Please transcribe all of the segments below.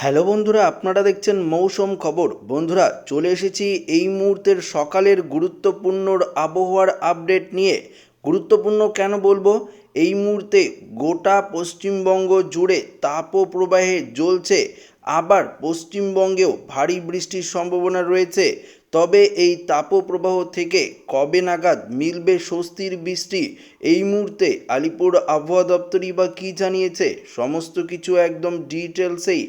Hello বন্ধুরা, আপনারা দেখছেন মৌসুম খবর। বন্ধুরা, চলে এসেছি এই মুহূর্তের সকালের গুরুত্বপূর্ণ আবহাওয়ার আপডেট নিয়ে। গুরুত্বপূর্ণ কেন বলব? এই মুহূর্তে গোটা পশ্চিমবঙ্গ জুড়ে তাপপ্রবাহে জ্বলছে। আবার পশ্চিমবঙ্গেও ভারী বৃষ্টির সম্ভাবনা রয়েছে। তবে এই তাপপ্রবাহ থেকে কবে নাগাদ মিলবে স্বস্তির বৃষ্টি? এই মুহূর্তে আলিপুর আবহাওয়া দপ্তরই বা কী জানিয়েছে? সমস্ত কিছু একদম ডিটেলসেই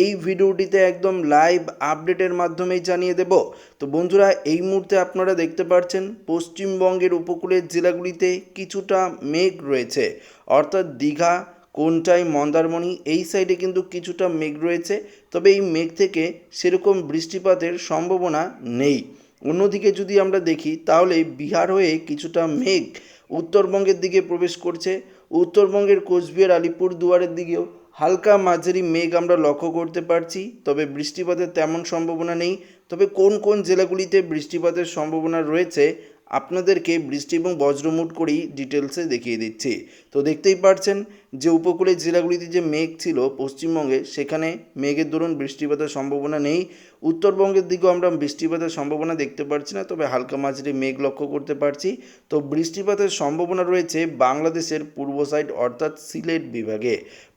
এই ভিডিওটিতে একদম লাইভ আপডেটের মাধ্যমেই জানিয়ে দেব। তো বন্ধুরা, এই মুহূর্তে আপনারা দেখতে পাচ্ছেন পশ্চিমবঙ্গের উপকূলের জেলাগুলিতে কিছুটা মেঘ রয়েছে। অর্থাৎ দীঘা কোনটাই মন্দারমণি, এই সাইডে কিন্তু কিছুটা মেঘ রয়েছে, তবে এই মেঘ থেকে সেরকম বৃষ্টিপাতের সম্ভাবনা নেই। অন্যদিকে যদি আমরা দেখি, তাহলে বিহার হয়ে কিছুটা মেঘ উত্তরবঙ্গের দিকে প্রবেশ করছে। উত্তরবঙ্গের কোচবিহার আলিপুর দুয়ারের দিকেও হালকা মাঝারি মেঘ আমরা লক্ষ্য করতে পারছি, তবে বৃষ্টিপাতের তেমন সম্ভাবনা নেই। তবে কোন কোন জেলাগুলিতে বৃষ্টিপাতের সম্ভাবনা রয়েছে, আপনাদেরকে বৃষ্টি এবং বজ্রমুট করেই ডিটেলসে দেখিয়ে দিচ্ছি। তো দেখতেই পারছেন যে উপকূলের জেলাগুলিতে যে মেঘ ছিল পশ্চিমবঙ্গে, সেখানে মেঘের দরুন বৃষ্টিপাতের সম্ভাবনা নেই। উত্তরবঙ্গের দিকেও আমরা বৃষ্টিপাতের সম্ভাবনা দেখতে পাচ্ছি না, তবে হালকা মাঝারি মেঘ লক্ষ্য করতে পারছি। তো বৃষ্টিপাতের সম্ভাবনা রয়েছে বাংলাদেশের পূর্ব সাইড অর্থাৎ সিলেট বিভাগে।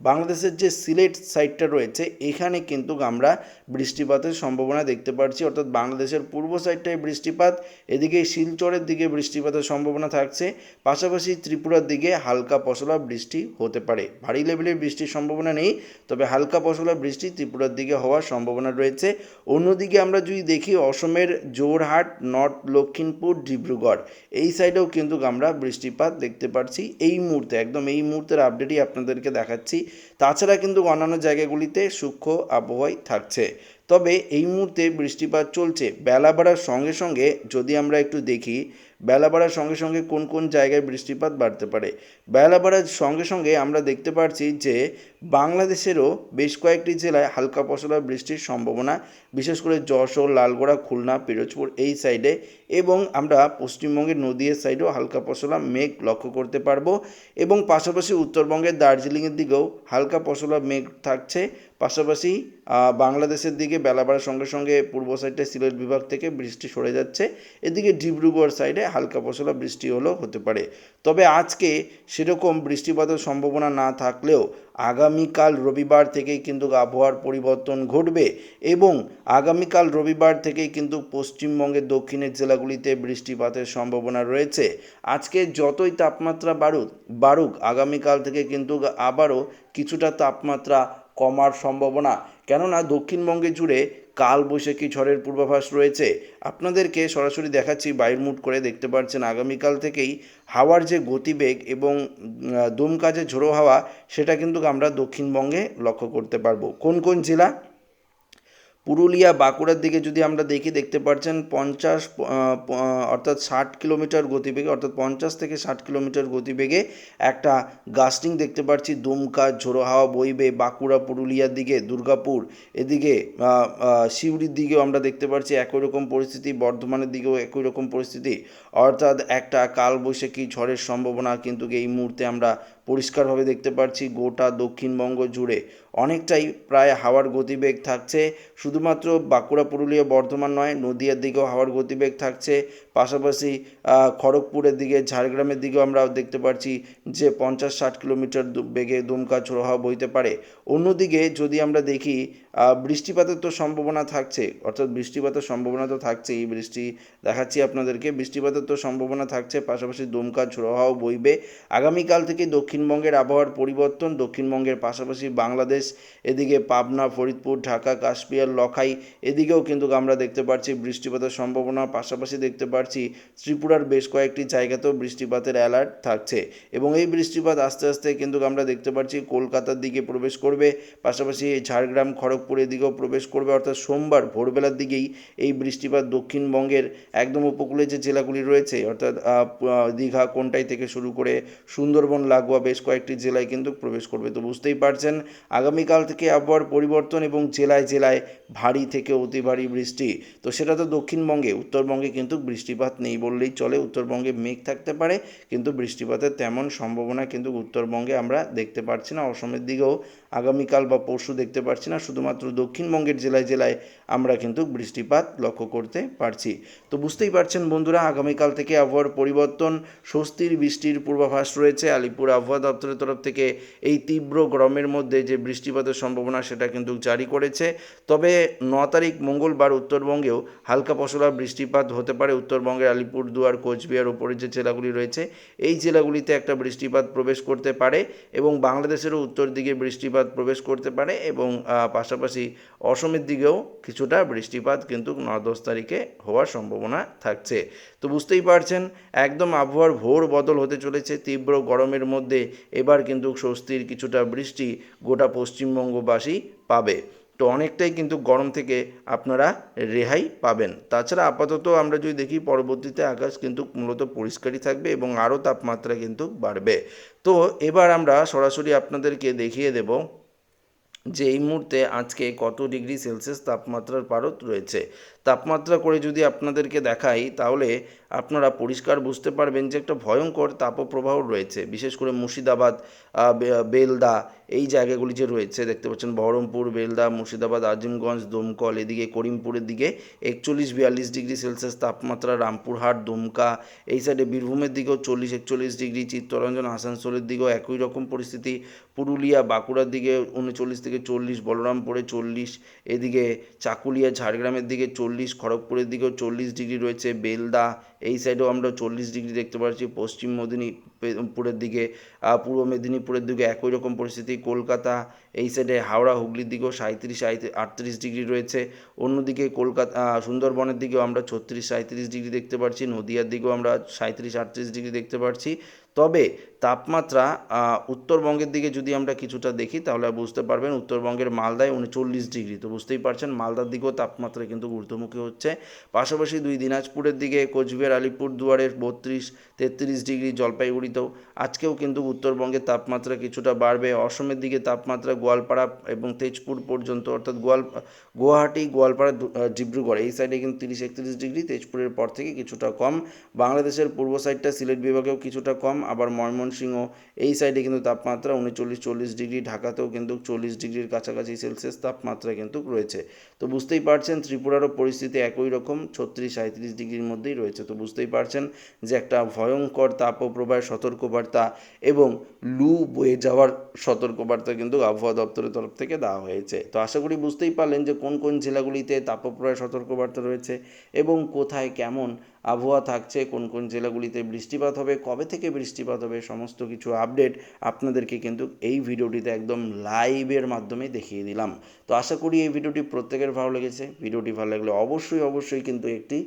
বাংলাদেশের যে সিলেট সাইডটা রয়েছে, এখানে কিন্তু আমরা বৃষ্টিপাতের সম্ভাবনা দেখতে পাচ্ছি অর্থাৎ বাংলাদেশের পূর্ব সাইডটায় বৃষ্টিপাত, এদিকে শিলচরের দিকে বৃষ্টিপাতের সম্ভাবনা থাকছে। পাশাপাশি ত্রিপুরার দিকে হালকা পশলা বৃষ্টি হতে পারে। ভারী লেভেলের বৃষ্টির সম্ভাবনা নেই, তবে হালকা পশলা বৃষ্টি ত্রিপুরার দিকে হওয়ার সম্ভাবনা রয়েছে। অন্যদিকে আমরা যদি দেখি, অসমের জোরহাট, নর্থ লক্ষিমপুর, ডিব্রুগড়, এই সাইডেও কিন্তু আমরা বৃষ্টিপাত দেখতে পাচ্ছি এই মুহূর্তে, একদম এই মুহূর্তের আপডেটই আপনাদেরকে দেখাচ্ছি। তাছাড়া কিন্তু অন্যান্য জায়গাগুলিতে সূক্ষ্ম আবহাওয়াই থাকছে। তবে এই মুহূর্তে বৃষ্টিপাত চলছে। বেলা বাড়ার সঙ্গে সঙ্গে যদি আমরা একটু দেখি বেলা বাড়ার সঙ্গে সঙ্গে কোন কোন জায়গায় বৃষ্টিপাত বাড়তে পারে? বেলা বাড়ার সঙ্গে সঙ্গে আমরা দেখতে পাচ্ছি যে বাংলাদেশেরও বেশ কয়েকটি জেলায় হালকা পশলা বৃষ্টির সম্ভাবনা, বিশেষ করে যশোর, লালগোড়া, খুলনা, পিরোজপুর এই সাইডে এবং আমরা পশ্চিমবঙ্গের নদীর সাইডেও হালকা পশলা মেঘ লক্ষ্য করতে পারব এবং পাশাপাশি উত্তরবঙ্গের দার্জিলিংয়ের দিকেও হালকা পশলা মেঘ থাকছে। পাশাপাশি বাংলাদেশের দিকে বেলা বাড়ার সঙ্গে সঙ্গে পূর্ব সাইডে সিলেট বিভাগ থেকে বৃষ্টি সরে যাচ্ছে। এদিকে ডিব্রুগড় সাইডে হালকা পশলা বৃষ্টি হলেও হতে পারে। তবে আজকে সেরকম বৃষ্টিপাতের সম্ভাবনা না থাকলেও আগামীকাল রবিবার থেকেই কিন্তু আবহাওয়ার পরিবর্তন ঘটবে এবং আগামীকাল রবিবার থেকেই কিন্তু পশ্চিমবঙ্গের দক্ষিণের জেলাগুলিতে বৃষ্টিপাতের সম্ভাবনা রয়েছে। আজকে যতই তাপমাত্রা বাড়ুক বাড়ুক, আগামীকাল থেকে কিন্তু আবারও কিছুটা তাপমাত্রা কমার সম্ভাবনা। কেননা দক্ষিণবঙ্গে জুড়ে কাল বৈশাখী ঝড়ের পূর্বাভাস রয়েছে। আপনাদেরকে সরাসরি দেখাচ্ছি, বাইর মুট করে দেখতে পাচ্ছেন আগামীকাল থেকেই হাওয়ার যে গতিবেগ এবং দুমকাজে ঝোড়ো হাওয়া, সেটা কিন্তু আমরা দক্ষিণবঙ্গে লক্ষ্য করতে পারব। কোন কোন জেলা? পুরুলিয়া বাঁকুড়ার দিকে যদি আমরা দেখি, দেখতে পাচ্ছেন পঞ্চাশ অর্থাৎ ষাট কিলোমিটার গতিবেগে, অর্থাৎ পঞ্চাশ থেকে ষাট কিলোমিটার গতিবেগে একটা গাস্টিং দেখতে পাচ্ছি দুমকা ঝোড়ো হাওয়া বইবে, বাঁকুড়া, পুরুলিয়ার দিকে, দুর্গাপুর, এদিকে সিউড়ির দিকেও আমরা দেখতে পাচ্ছি একই রকম পরিস্থিতি, বর্ধমানের দিকেও একই রকম পরিস্থিতি। অর্থাৎ একটা কালবৈশাখী ঝড়ের সম্ভাবনা কিন্তু এই মুহূর্তে আমরা পরিষ্কারভাবে দেখতে পাচ্ছি গোটা দক্ষিণবঙ্গ জুড়ে অনেকটাই প্রায় হাওয়ার গতিবেগ থাকছে। শুধুমাত্র বাঁকুড়া পুরুলিয়া বর্ধমান নয় নদিয়ার দিকেও হাওয়ার গতিবেগ থাকছে। পাশাপাশি খড়গপুরের দিকে, ঝাড়গ্রামের দিকেও আমরা দেখতে পাচ্ছি যে পঞ্চাশ ষাট কিলোমিটার বেগে দুমকা ঝোড়ো হাওয়া বইতে পারে। অন্যদিকে যদি আমরা দেখি বৃষ্টিপাতের তো সম্ভাবনা থাকছে, অর্থাৎ বৃষ্টিপাতের সম্ভাবনা তো থাকছেই, বৃষ্টি দেখাচ্ছি আপনাদেরকে, বৃষ্টিপাতের তো সম্ভাবনা থাকছে, পাশাপাশি দুমকা ঝোড়ো হাওয়া বইবে। আগামীকাল থেকে দক্ষিণবঙ্গের আবহাওয়ার পরিবর্তন, দক্ষিণবঙ্গের পাশাপাশি বাংলাদেশ, এদিকে পাবনা, ফরিদপুর, ঢাকা, কাশ্মীর, লখাই, এদিকেও কিন্তু আমরা দেখতে পাচ্ছি বৃষ্টিপাতের সম্ভাবনা, পাশাপাশি দেখতে পাচ্ছি ত্রিপুরার বেশ কয়েকটি জায়গাতেও বৃষ্টিপাতের অ্যালার্ট থাকছে এবং এই বৃষ্টিপাত আস্তে আস্তে কিন্তু আমরা দেখতে পাচ্ছি কলকাতার দিকে প্রবেশ করবে, পাশাপাশি ঝাড়গ্রাম, খড়গপুরের দিকেও প্রবেশ করবে, অর্থাৎ সোমবার ভোরবেলার দিকেই এই বৃষ্টিপাত দক্ষিণবঙ্গের একদম উপকূলে যে জেলাগুলি রয়েছে, অর্থাৎ দীঘা, কোনটাই থেকে শুরু করে সুন্দরবন, লাগোয়া বেশ কয়েকটি জেলায় কিন্তু প্রবেশ করবে। তো বুঝতেই পারছেন, আগামীকাল থেকে আবহাওয়ার পরিবর্তন এবং জেলায় জেলায় ভারী থেকে অতি ভারী বৃষ্টি। তো সেটা তো দক্ষিণবঙ্গে, উত্তরবঙ্গে কিন্তু বৃষ্টিপাত নেই বললেই চলে, উত্তরবঙ্গে মেঘ থাকতে পারে, কিন্তু বৃষ্টিপাতের তেমন সম্ভাবনা কিন্তু উত্তরবঙ্গে আমরা দেখতে পাচ্ছি না। অসমের দিকেও আগামীকাল বা পরশু দেখতে পাচ্ছি না, শুধুমাত্র দক্ষিণবঙ্গের জেলায় জেলায় আমরা কিন্তু বৃষ্টিপাত লক্ষ্য করতে পারছি। তো বুঝতেই পারছেন বন্ধুরা, আগামীকাল থেকে আবহাওয়ার পরিবর্তন, স্বস্তির বৃষ্টির পূর্বাভাস রয়েছে। আলিপুর আবহাওয়া দপ্তরের তরফ থেকে এই তীব্র গরমের মধ্যে যে বৃষ্টিপাতের সম্ভাবনা সেটা কিন্তু জারি করেছে। তবে ন তারিখ মঙ্গলবার উত্তরবঙ্গেও হালকা পশলা বৃষ্টিপাত হতে পারে উত্তরবঙ্গের আলিপুরদুয়ার, কোচবিহার উপরে যে জেলাগুলি রয়েছে, এই জেলাগুলিতে একটা বৃষ্টিপাত প্রবেশ করতে পারে এবং বাংলাদেশেরও উত্তর দিকে বৃষ্টিপাত প্রবেশ করতে পারে এবং পাশাপাশি অসমের দিকেও কিছুটা বৃষ্টিপাত কিন্তু ন দশ তারিখে হওয়ার সম্ভাবনা থাকছে। তো বুঝতেই পারছেন, একদম আবহাওয়ার ভোর বদল হতে চলেছে, তীব্র গরমের মধ্যে এবার কিন্তু স্বস্তির কিছুটা বৃষ্টি গোটা পশ্চিমবঙ্গবাসী পাবে। তো অনেকটাই কিন্তু গরম থেকে আপনারা রেহাই পাবেন। তাছাড়া আপাতত আমরা যদি দেখি পরবর্তীতে আকাশ কিন্তু মূলত পরিষ্কারই থাকবে এবং আরও তাপমাত্রা কিন্তু বাড়বে। তো এবার আমরা সরাসরি আপনাদেরকে দেখিয়ে দেব যে এই মুহূর্তে আজকে কত ডিগ্রি সেলসিয়াস তাপমাত্রার পারত রয়েছে। তাপমাত্রা করে যদি আপনাদেরকে দেখাই, তাহলে আপনারা পরিষ্কার বুঝতে পারবেন যে একটা ভয়ঙ্কর তাপপ্রবাহ রয়েছে। বিশেষ করে মুর্শিদাবাদ বেলদা এই জায়গাগুলি যে রয়েছে, দেখতে পাচ্ছেন বহরমপুর বেলদা মুর্শিদাবাদ, আজিমগঞ্জ, দমকল, এদিকে করিমপুরের দিকে একচল্লিশ বিয়াল্লিশ ডিগ্রি সেলসিয়াস তাপমাত্রা, রামপুরহাট, দুমকা, এই সাইডে বীরভূমের দিকেও চল্লিশ একচল্লিশ ডিগ্রি, চিত্তরঞ্জন, আসানসোলের দিকেও একই রকম পরিস্থিতি, পুরুলিয়া, বাঁকুড়ার দিকে উনচল্লিশ থেকে চল্লিশ, বলরামপুরে চল্লিশ, এদিকে চাকুলিয়া, ঝাড়গ্রামের দিকে চল্লিশ, খড়গপুরের দিকেও চল্লিশ ডিগ্রি রয়েছে, বেলদা, এই সাইডেও আমরা চল্লিশ ডিগ্রি দেখতে পাচ্ছি, পশ্চিম মেদিনীপুরের দিকে পূর্ব মেদিনীপুরের দিকে একই রকম পরিস্থিতি। কলকাতা এই সাইডে হাওড়া, হুগলির দিকেও সাঁত্রিশ আটত্রিশ ডিগ্রি রয়েছে। অন্যদিকে কলকাতা সুন্দরবনের দিকেও আমরা ছত্রিশ সাঁত্রিশ ডিগ্রি দেখতে পাচ্ছি নদিয়ার দিকেও আমরা সাঁত্রিশ আটত্রিশ ডিগ্রি দেখতে পাচ্ছি তবে তাপমাত্রা উত্তরবঙ্গের দিকে যদি আমরা কিছুটা দেখি, তাহলে বুঝতে পারবেন উত্তরবঙ্গের মালদায় উনচল্লিশ ডিগ্রি। তো বুঝতেই পারছেন, মালদার দিকেও তাপমাত্রা কিন্তু ঊর্ধ্বমুখী হচ্ছে। পাশাপাশি দুই দিনাজপুরের দিকে কোচবিহার আলিপুর দুয়ারের বত্রিশ, তেত্রিশ ডিগ্রি জলপাইগুড়িতেও। আজকেও কিন্তু উত্তরবঙ্গের তাপমাত্রা কিছুটা বাড়বে। অসমের দিকে তাপমাত্রা গোয়ালপাড়া এবং তেজপুর পর্যন্ত, অর্থাৎ গোয়াল, গুয়াহাটি, গোয়ালপাড়া ডিব্রুগড়, এই সাইডে কিন্তু তিরিশ, একত্রিশ ডিগ্রি। তেজপুরের পর থেকে কিছুটা কম। বাংলাদেশের পূর্ব সাইডটা সিলেট বিভাগেও কিছুটা কম। আবার ময়মনসিংহ, এই সাইডে কিন্তু তাপমাত্রা উনচল্লিশ, চল্লিশ ডিগ্রি, ঢাকাতেও কিন্তু চল্লিশ ডিগ্রির কাছাকাছি সেলসিয়াস তাপমাত্রা কিন্তু রয়েছে। তো বুঝতেই পারছেন, ত্রিপুরারও পরিস্থিতি একই রকম, ছত্রিশ সাঁত্রিশ ডিগ্রির মধ্যেই রয়েছে। তো বুঝতেই পারছেন যে একটা ভয়ঙ্কর তাপপ্রবাহের সতর্কবার্তা এবং লু বয়ে যাওয়ার সতর্কবার্তা কিন্তু আবহাওয়া দপ্তরের তরফ থেকে দেওয়া হয়েছে। তো আশা করি বুঝতেই পারলেন যে কোন কোন জেলাগুলিতে তাপপ্রবাহের সতর্কবার্তা রয়েছে এবং কোথায় কেমন আবহাওয়া থাকছে, কোন কোন জেলাগুলিতে বৃষ্টিপাত হবে, কবে থেকে বৃষ্টিপাত হবে, সমস্ত কিছু আপডেট আপনাদেরকে কিন্তু এই ভিডিওটিতে একদম লাইভের মাধ্যমে দেখিয়ে দিলাম। তো আশা করি এই ভিডিওটি প্রত্যেকের ভালো লেগেছে। ভিডিওটি ভালো লাগলে অবশ্যই অবশ্যই কিন্তু একটি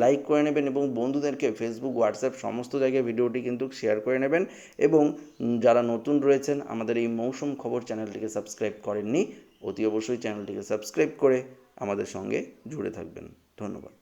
লাইক করে নেবেন এবং বন্ধুদেরকে ফেসবুক হোয়াটসঅ্যাপ সমস্ত জায়গায় ভিডিওটি কিন্তু শেয়ার করে নেবেন এবং যারা নতুন রয়েছেন, আমাদের এই মৌসুম খবর চ্যানেলটিকে সাবস্ক্রাইব করেননি, অতি অবশ্যই চ্যানেলটিকে সাবস্ক্রাইব করে আমাদের সঙ্গে জুড়ে থাকবেন। ধন্যবাদ।